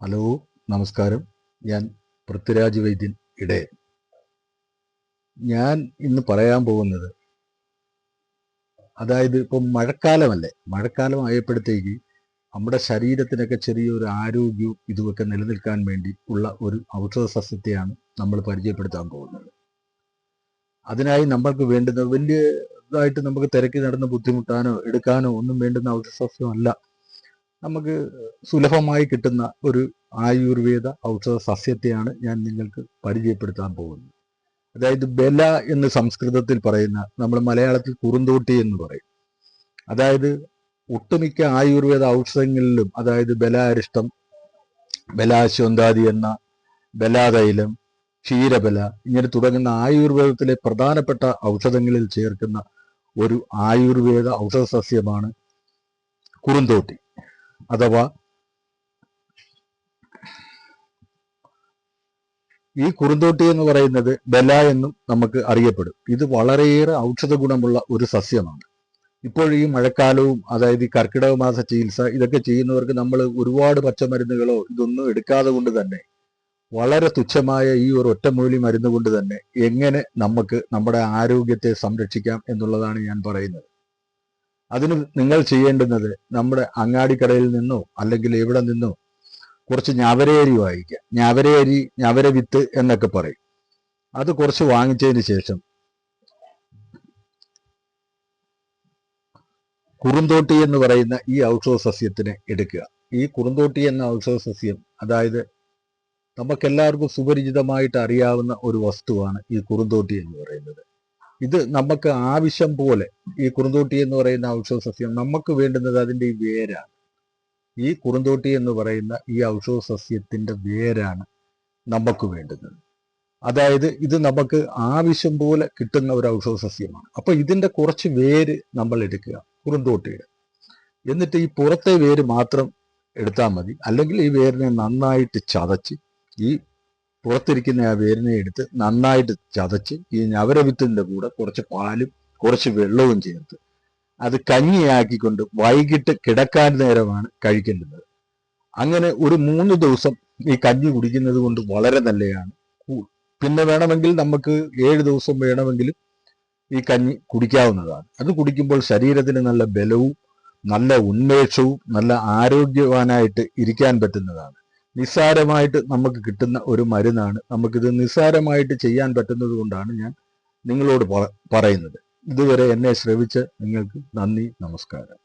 Hello നമസ്കാരം. ഞാൻ പൃഥ്വിരാജ് വൈദ്യൻ ഇടയൻ. ഞാൻ ഇന്ന് പറയാൻ പോകുന്നത് അതായത് ഇപ്പം മഴക്കാലമല്ലേ? മഴക്കാലം ആയപ്പോഴത്തേക്ക് നമ്മുടെ ശരീരത്തിനൊക്കെ ചെറിയൊരു ആരോഗ്യവും ഇതുമൊക്കെ നിലനിൽക്കാൻ വേണ്ടി ഉള്ള ഒരു ഔഷധ സസ്യത്തെയാണ് നമ്മൾ പരിചയപ്പെടുത്താൻ പോകുന്നത്. അതിനായി നമ്മൾക്ക് വേണ്ടുന്ന വലിയ ഇതായിട്ട് നമുക്ക് തിരക്കി നടന്ന് ബുദ്ധിമുട്ടാനോ എടുക്കാനോ ഒന്നും വേണ്ടുന്ന ഔഷധ സസ്യമല്ല നമുക്ക് സുലഭമായി കിട്ടുന്ന ഒരു ആയുർവേദ ഔഷധ സസ്യത്തെയാണ് ഞാൻ നിങ്ങൾക്ക് പരിചയപ്പെടുത്താൻ പോകുന്നത്. അതായത് ബല എന്ന് സംസ്കൃതത്തിൽ പറയുന്ന നമ്മൾ മലയാളത്തിൽ കുറുന്തോട്ടി എന്ന് പറയും. അതായത് ഒട്ടുമിക്ക ആയുർവേദ ഔഷധങ്ങളിലും അതായത് ബലാരിഷ്ടം ബലാശ്വന്താതി എന്ന ബലാതൈലം ക്ഷീരബല ഇങ്ങനെ തുടങ്ങുന്ന ആയുർവേദത്തിലെ പ്രധാനപ്പെട്ട ഔഷധങ്ങളിൽ ചേർക്കുന്ന ഒരു ആയുർവേദ ഔഷധ സസ്യമാണ് കുറുന്തോട്ടി. അഥവാ ഈ കുറുന്തോട്ടി എന്ന് പറയുന്നത് ബല എന്നും നമുക്ക് അറിയപ്പെടും. ഇത് വളരെയേറെ ഔഷധ ഗുണമുള്ള ഒരു സസ്യമാണ്. ഇപ്പോൾ ഈ മഴക്കാലവും അതായത് ഈ കർക്കിടക മാസ ചികിത്സ ഇതൊക്കെ ചെയ്യുന്നവർക്ക് നമ്മൾ ഒരുപാട് പച്ചമരുന്നുകളോ ഇതൊന്നും എടുക്കാതെ കൊണ്ട് തന്നെ വളരെ തുച്ഛമായ ഈ ഒരു ഒറ്റമൂലി മരുന്ന് കൊണ്ട് തന്നെ എങ്ങനെ നമുക്ക് നമ്മുടെ ആരോഗ്യത്തെ സംരക്ഷിക്കാം എന്നുള്ളതാണ് ഞാൻ പറയുന്നത്. അതിന് നിങ്ങൾ ചെയ്യേണ്ടുന്നത് നമ്മുടെ അങ്ങാടിക്കടയിൽ നിന്നോ അല്ലെങ്കിൽ എവിടെ നിന്നോ കുറച്ച് ഞവരയരി വാങ്ങിക്കുക. ഞവരയരി ഞവര വിത്ത് എന്നൊക്കെ പറയും. അത് കുറച്ച് വാങ്ങിച്ചതിന് ശേഷം കുറുന്തോട്ടി എന്ന് പറയുന്ന ഈ ഔഷധ സസ്യത്തിനെ എടുക്കുക. ഈ കുറുന്തോട്ടി എന്ന ഔഷധ സസ്യം അതായത് നമുക്കെല്ലാവർക്കും സുപരിചിതമായിട്ട് അറിയാവുന്ന ഒരു വസ്തുവാണ് ഈ കുറുന്തോട്ടി എന്ന് പറയുന്നത്. ഇത് നമുക്ക് ആവശ്യം പോലെ ഈ കുറുന്തോട്ടി എന്ന് പറയുന്ന ഔഷധ സസ്യം നമുക്ക് വേണ്ടുന്നത് അതിന്റെ ഈ വേരാണ്. ഈ കുറുന്തോട്ടി എന്ന് പറയുന്ന ഈ ഔഷധ സസ്യത്തിന്റെ വേരാണ് നമുക്ക് വേണ്ടുന്നത്. അതായത് ഇത് നമുക്ക് ആവശ്യം പോലെ കിട്ടുന്ന ഒരു ഔഷധ സസ്യമാണ്. അപ്പൊ ഇതിന്റെ കുറച്ച് വേര് നമ്മൾ എടുക്കുക കുറുന്തോട്ടിയുടെ. എന്നിട്ട് ഈ പുറത്തെ വേര് മാത്രം എടുത്താൽ മതി. അല്ലെങ്കിൽ ഈ വേരിനെ നന്നായിട്ട് ചതച്ച് ഈ പുറത്തിരിക്കുന്ന ആ വേരിനെ എടുത്ത് നന്നായിട്ട് ചതച്ച് ഈ ഞവരവിത്തിന്റെ കൂടെ കുറച്ച് പാലും കുറച്ച് വെള്ളവും ചേർത്ത് അത് കഞ്ഞിയാക്കിക്കൊണ്ട് വൈകിട്ട് കിടക്കാൻ നേരമാണ് കഴിക്കേണ്ടത്. അങ്ങനെ ഒരു മൂന്ന് ദിവസം ഈ കഞ്ഞി കുടിക്കുന്നത് കൊണ്ട് വളരെ നല്ലതാണ്. പിന്നെ വേണമെങ്കിൽ നമുക്ക് ഏഴ് ദിവസം വേണമെങ്കിലും ഈ കഞ്ഞി കുടിക്കാവുന്നതാണ്. അത് കുടിക്കുമ്പോൾ ശരീരത്തിന് നല്ല ബലവും നല്ല ഉന്മേഷവും നല്ല ആരോഗ്യവാനായിട്ട് ഇരിക്കാൻ പറ്റുന്നതാണ്. നിസ്സാരമായിട്ട് നമുക്ക് കിട്ടുന്ന ഒരു മരുന്നാണ്. നമുക്കിത് നിസ്സാരമായിട്ട് ചെയ്യാൻ പറ്റുന്നത് കൊണ്ടാണ് ഞാൻ നിങ്ങളോട് പറയുന്നത്. ഇതുവരെ എന്നെ ശ്രവിച്ച് നിങ്ങൾക്ക് നന്ദി നമസ്കാരം.